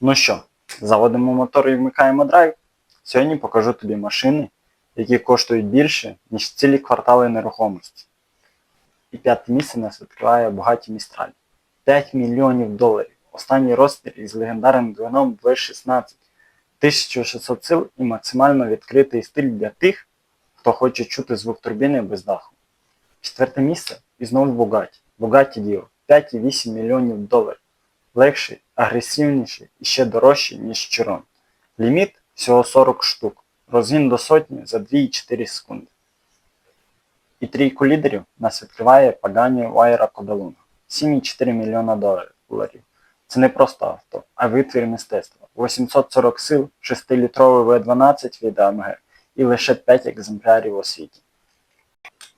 Ну що, заводимо мотор і вмикаємо драйв. Сьогодні покажу тобі машини, які коштують більше, ніж цілі квартали нерухомості. І п'яте місце нас відкриває багаті містраль. 5 мільйонів доларів. Останній розмір із легендарним двигуном V16. 1600 сил і максимально відкритий стиль для тих, хто хоче чути звук турбіни без даху. Четверте місце і знову Bugatti. Bugatti Dio 5,8 мільйонів доларів. Легший, агресивніший і ще дорожчий, ніж Chiron. Ліміт всього 40 штук. Розгін до сотні за 2,4 секунди. І трійку лідерів нас відкриває Pagani Huayra Codalunga. 7,4 мільйона доларів. Це не просто авто, а витвір мистецтва. 840 сил, 6-літровий V12 від AMG і лише 5 екземплярів у світі.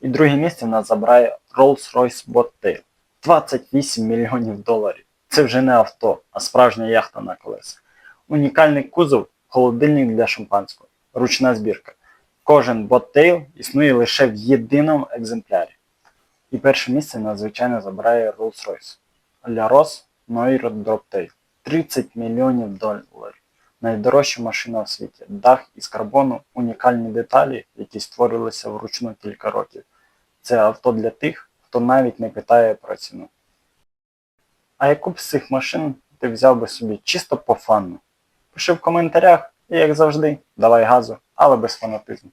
І друге місце в нас забирає Rolls-Royce Bobtail. 28 мільйонів доларів. Це вже не авто, а справжня яхта на колесах. Унікальний кузов, холодильник для шампанського, ручна збірка. Кожен Bobtail існує лише в єдиному екземплярі. І перше місце надзвичайно забирає Rolls-Royce. Для Ross Noiro Droptail. 30 мільйонів доларів. Найдорожча машина в світі. Дах із карбону, унікальні деталі, які створилися вручну кілька років. Це авто для тих, хто навіть не питає про ціну. А яку б з цих машин ти взяв би собі чисто по фану? Пиши в коментарях і, як завжди, давай газу, але без фанатизму.